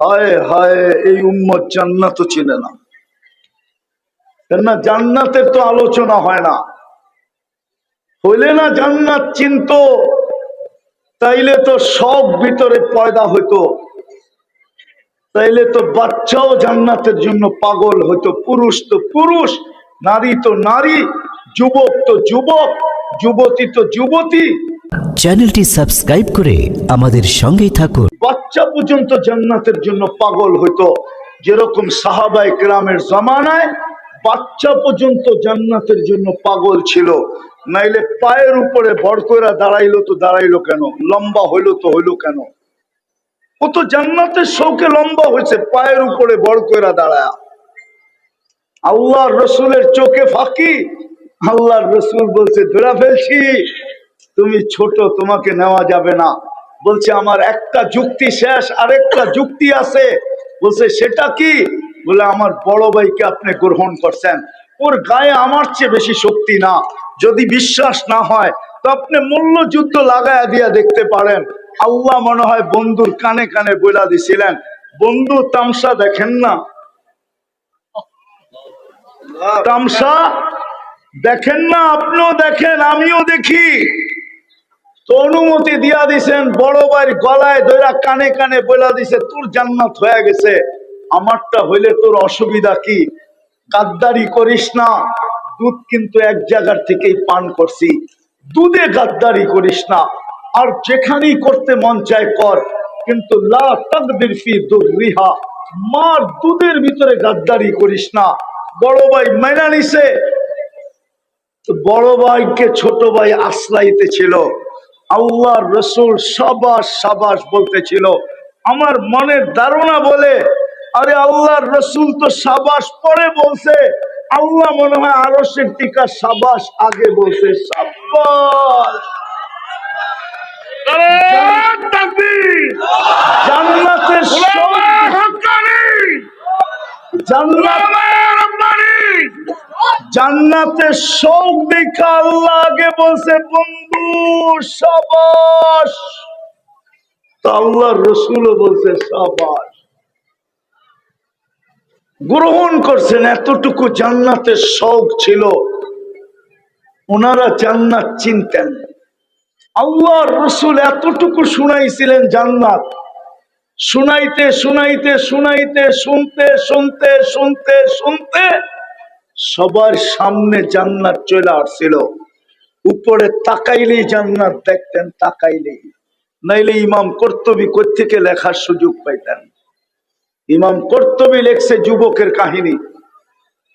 হায় হায়, এই উম্মত জান্নাত চিনে না। কেননা জান্নাতের তো আলোচনা হয় না। হইলে না জান্নাত চিন্ত, তাইলে তো সব ভিতরে পয়দা হইতো। তাইলে তো বাচ্চাও জান্নাতের জন্য পাগল হইতো। পুরুষ তো পুরুষ, নারী তো নারী, যুবক তো যুবক, যুবতী তো যুবতী। চ্যানেলটি সাবস্ক্রাইব করে আমাদের সঙ্গেই থাকুন। বাচ্চা পর্যন্ত জান্নাতের জন্য পাগল হইতো। যেরকম সাহাবাই গ্রামের জমানায় বাচ্চা পর্যন্ত জান্নাতের জন্য পাগল ছিল। নাইলে পায়ের উপরে ভর দাঁড়াইলো তো দাঁড়াইলো কেন? লম্বা হইল তো হইল কেন? ও তো জান্নাতের শৌকে লম্বা হয়েছে পায়ের উপরে কইরা দাঁড়ায়। আল্লাহ রসুলের চোখে ফাঁকি। আল্লাহর রসুল বলছে, ধরা ফেলছি। তুমি ছোট, তোমাকে নেওয়া যাবে না। বলছে, আমার একটা যুক্তি শেষ, আরেকটা যুক্তি আছে। বলছে, সেটা কি? বলে, আমার বড় ভাইকে আপনি গ্রহণ করছেন। ওর গায়ে আমার চেয়ে বেশি শক্তি না। যদি বিশ্বাস না হয়, তো আপনি মূল্য যুদ্ধ লাগায়া দিয়া দেখতে পারেন। আল্লাহ মনে হয় বন্ধুর কানে কানে বইলা দিছিলেন। বন্ধু, তামসা দেখেন না? তামসা দেখেন না? আপনিও দেখেন, আমিও দেখি। অনুমতি দিয়া দিছেন, বড় ভাইয়ের গলায় দইরা কানে কানে বইলা দিছে, তোর জান্নাত হয়ে গেছে, আমারটা হইলে তোর অসুবিধা কি? গাদ্দারি করিস না, দুধ কিন্তু এক জায়গার থেকেই পান করছি, দুধে গাদ্দারি করিস না, আর যেখানেই করতে মন চায় কর, কিন্তু মার দুধের ভিতরে গাদ্দারি করিস না। বড় ভাই মাইনা নিছে। বড় ভাইকে ছোট ভাই আশ্রাইতে ছিল আল্লাহ রসুল সাবাস সাবাস বলতেছিল। আমার মনের ধারণা বলে আরে আল্লাহর রসুল তো সাবাস পরে বলছে আল্লাহ মনে হয় আরও সে টিকা সাবাস আগে বলছে সাবাস। জান্নাতের সব- জান্নাত জান্নাতের শোক দেখা আল্লাহ আগে বলছে, বন্ধু, সাবাস। আল্লাহ রসুলও বলছে, সাবাস। গ্রহণ করছেন, এতটুকু জান্নাতের শখ ছিল। ওনারা জান্নাত চিনতেন আল্লাহ রসুল এতটুকু শুনাইছিলেন জান্নাত। শুনাইতে শুনাইতে শুনাইতে, শুনতে শুনতে শুনতে শুনতে সবার সামনে জান্নাত চলে আসছিল। উপরে তাকাইলেই জান্নাত দেখতেন, তাকাইলেই। নাইলে ইমাম কর্তবী থেকে লেখার সুযোগ পাইতেন। ইমাম কর্তবী লেখছে যুবকের কাহিনী।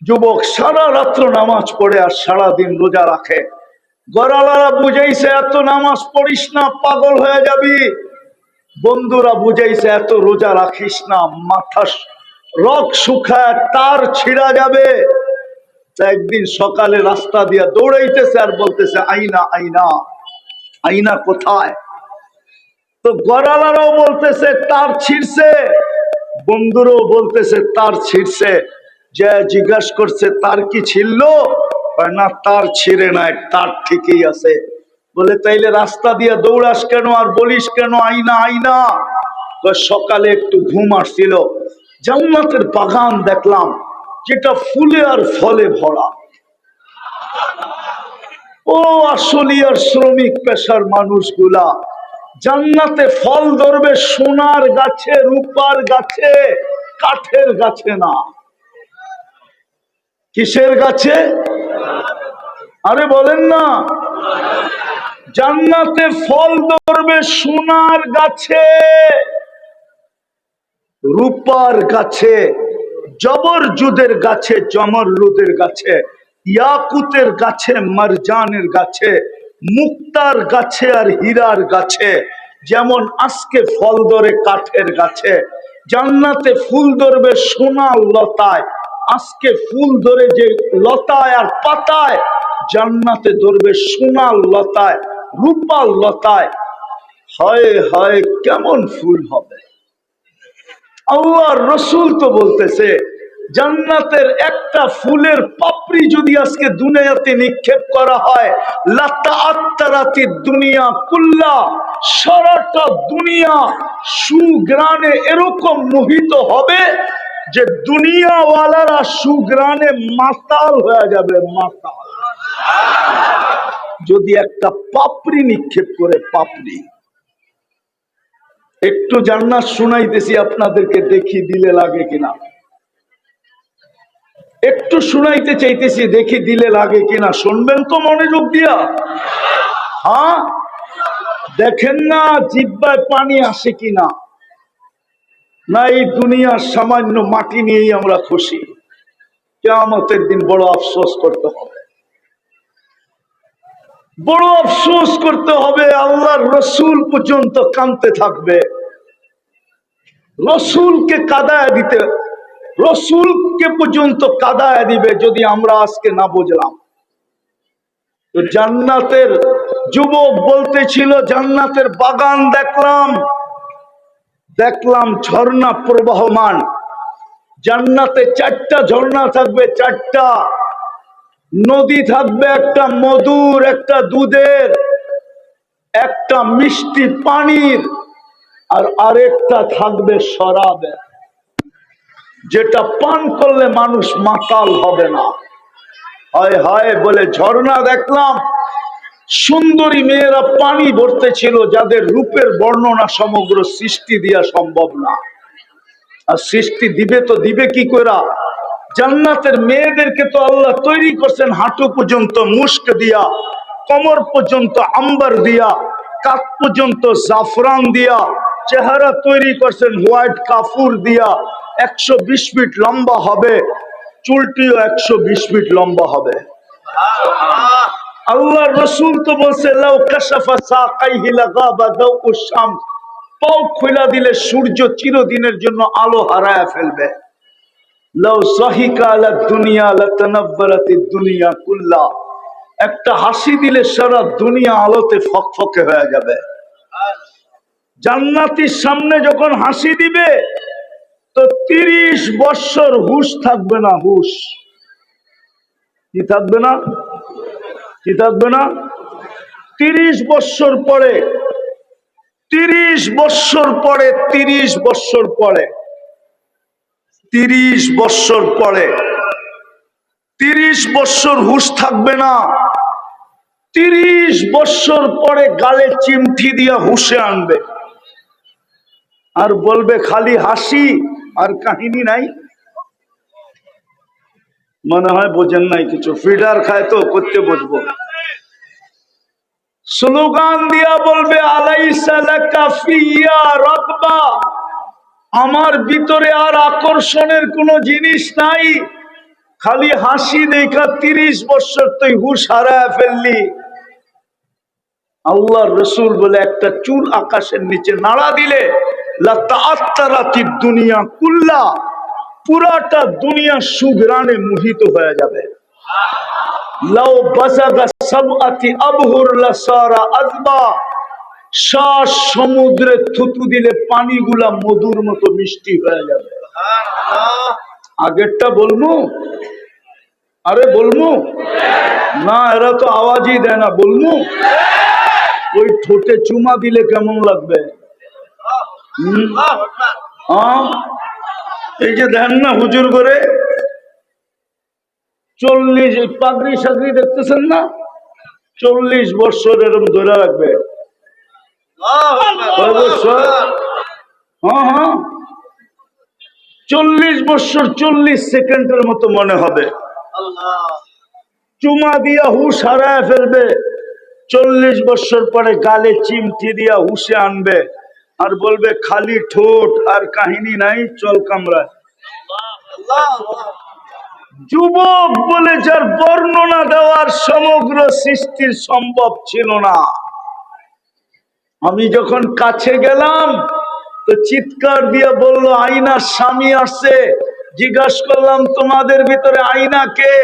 যুবক সারা রাত্র নামাজ পড়ে আর সারা দিন রোজা রাখে। গড়ালারা বুঝাইছে, এত নামাজ পড়িস না, পাগল হয়ে যাবি। বন্ধুরা বুঝাইছে, এত রোজা রাখিস না মাথা রক শুকায়, তার ছিঁড়া যাবে। একদিন সকালে রাস্তা দিয়া দৌড়াইতেছে আর বলতেছে, আইনা আইনা আইনা কোথায়? তো গড়ালারাও বলতেছে, তার ছিঁড়ছে। বন্ধুরও বলতেছে, তার ছিঁড়ছে। যে জিজ্ঞাসা করছে, তার কি ছিল না, তার ছিঁড়ে নাই, তার ঠিকই আছে। বলে, তাইলে রাস্তা দিয়ে দৌড়াস কেন আর বলিস কেন, আইনা আইনা? সকালে একটু ঘুম আসছিল, জান্নাতের বাগান দেখলাম। যেটা ফুলে আর ফলে ভরা। ও আসলিয়ার শ্রমিক পেশার মানুষগুলা, জান্নাতে ফল ধরবে সোনার গাছে, রূপার গাছে, কাঠের গাছে না। কিসের গাছে? আরে বলেন না। জান্নাতে ফল ধরবে সোনার গাছে, রূপার গাছে। জবরজুদের গাছে জমরলুদের গাছে, ইয়াকুতের গাছে, মারজানের গাছে, মুক্তার গাছে আর হীরার গাছে, যেমন আজকে ফল ধরে কাঠের গাছে, জান্নাতে ফুল ধরবে সোনার লতায়, আজকে ফুল ধরে যে লতায় আর পাতায়, জান্নাতে ধরবে সোনার লতায় রূপার লতায়। হয় হয়, কেমন ফুল হবে। আল্লাহ রসুল তো বলতেছে, জান্নাতের একটা ফুলের পাপড়ি যদি আজকে দুনিয়াতে নিক্ষেপ করা হয়, লাতা আত্মারাতি দুনিয়া কুল্লা, সারাটা দুনিয়া সুগ্রানে এরকম মোহিত হবে যে দুনিয়াওয়ালারা সুগ্রানে মাতাল হয়ে যাবে, মাতাল। যদি একটা পাপড়ি নিক্ষেপ করে, পাপড়ি। একটু জান্নাত শুনাইতেছি, আপনাদেরকে দেখি দিলে লাগে কিনা। একটু শুনাইতে চাইতেছি, দেখি দিলে লাগে কিনা। শুনবেন তো মনোযোগ দিয়া। হ্যাঁ? দেখেন না জিব্বায় পানি আসে কিনা। না, এই দুনিয়ার সামান্য মাটি নিয়েই আমরা খুশি। কেয়ামতের দিন বড় আফসোস করতে হবে। বড় আফসোস করতে হবে, আল্লাহর রসুল পর্যন্ত কানতে থাকবে। রসুলকে কাদায় দিতে, রসুলকে পর্যন্ত কাদায় দিবে যদি আমরা আজকে না বুঝলাম। তো জান্নাতের যুবক বলতেছিল, জান্নাতের বাগান দেখলাম দেখলাম ঝর্ণা প্রবাহমান। জান্নাতে চারটা ঝর্ণা থাকবে, চারটা নদী থাকবে, একটা মধুর, একটা দুধের, একটা মিষ্টি পানির আর আরেকটা থাকবে শরাবের যেটা পান করলে মানুষ মাতাল হবে না। হয় হয় বলে ঝর্ণা দেখলাম, সুন্দরী মেয়েরা পানি ভরতে ছিল যাদের রূপের বর্ণনা সমগ্র সৃষ্টি দিয়া সম্ভব না। আর সৃষ্টি দিবে তো দিবে কি করা জান্নাতের মেয়েদেরকে তো আল্লাহ তৈরি করছেন হাঁটু পর্যন্ত মুস্ক দিয়া, কমর পর্যন্ত আম্বার দিয়া, কাক পর্যন্ত জাফরান দিয়া চেহারা তৈরি করছেন হোয়াইট কাফুর দিয়া। একশো বিশ ফিট লম্বা হবে। চুলটিও একশো বিশ ফিট লম্বা হবে। আল্লাহ রসুল তো বলছে, লাউ শামস। পাও খোলা দিলে সূর্য চিরদিনের জন্য আলো হারায় ফেলবে। লাউ সাহিকা আলা দুনিয়া লাতানাব্বারাতি দুনিয়া কুল্লা। একটা হাসি দিলে সারা দুনিয়া আলোতে ফকফকে হয়ে যাবে। জান্নাতির সামনে যখন হাসি দিবে, তো তিরিশ বৎসর হুশ থাকবে না, হুশ। কি থাকবে না? কি থাকবে না? তিরিশ বৎসর পরে, তিরিশ বৎসর পরে, তিরিশ বৎসর পরে, তিরিশ বৎসর পরে, তিরিশ বৎসর হুশ থাকবে না। তিরিশ বৎসর পরে গালে চিমঠি দিয়া হুশে আনবে। আর বলবে খালি হাসি আর কাহিনী নাই। মনে হয় বোঝেন নাই কিছু। ফিডার খায় তো, করতে বসবো। স্লোগান দিয়া বলবে আমার ভিতরে আর আকর্ষণের কোনো জিনিস নাই। খালি হাসি দেখা তিরিশ বছর তুই হুশ হারায় ফেললি। আল্লাহ রসুল বলে একটা চুল আকাশের নিচে নাড়া দিলে দুনিয়া কুল্লা। পুরাটা দুনিয়া সুগ্রানে মোহিত হয়ে যাবে। লাউ বাজাগা আজবা সমুদ্রে থুতু দিলে পানিগুলা মধুর মতো মিষ্টি হয়ে যাবে। আগেরটা বলব আরে বলব না, এরা তো আওয়াজই দেয় না বলব ওই ঠোঁটে চুমা দিলে কেমন লাগবে? এই যে দেন না হুজুর করে। চল্লিশ পাগড়ি সাগরি দেখতেছেন না? চল্লিশ বছর এরকম ধরে রাখবে? হ্যাঁ হ্যাঁ। চল্লিশ বছর চল্লিশ সেকেন্ডের মতো মনে হবে। চুমা দিয়া হুশ হারায় ফেলবে। চল্লিশ বছর পরে গালে চিমটি দিয়া হুশে আনবে। আর বলবে, খালি ঠোঁট আর কাহিনী নাই, চল কামরায় যুবক বলে, যার বর্ণনা দেওয়ার সমগ্র সৃষ্টির সম্ভব ছিল না। আমি যখন কাছে গেলাম, তো চিৎকার দিয়ে বলল আইনার স্বামী আসছে। জিজ্ঞাসা করলাম, তোমাদের ভিতরে আইনা কে?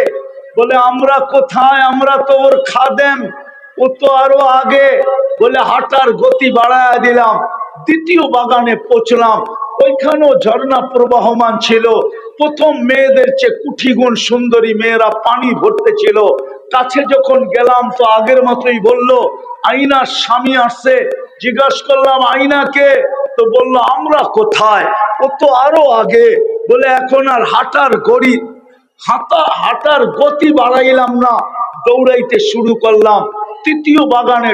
বলে, আমরা কোথায়? আমরা তো ওর খাদেম। ও তো আরও আগে বলে, হাঁটার গতি বাড়ায় দিলাম। দ্বিতীয় বাগানে পৌঁছলাম। ওইখানেও ঝর্ণা প্রবাহমান ছিল। প্রথম মেয়েদের চেয়ে কুঠিগুণ সুন্দরী মেয়েরা পানি ভরতে ছিল। কাছে যখন গেলাম তো আগের মতোই বলল আইনার স্বামী আসছে। জিজ্ঞাসা করলাম আইনাকে তো বলল, আমরা কোথায়? ও তো আরও আগে। বলে, এখন আর হাঁটার গড়ি, হাঁটা, হাঁটার গতি বাড়াইলাম না। দৌড়াইতে শুরু করলাম। তৃতীয় বাগানে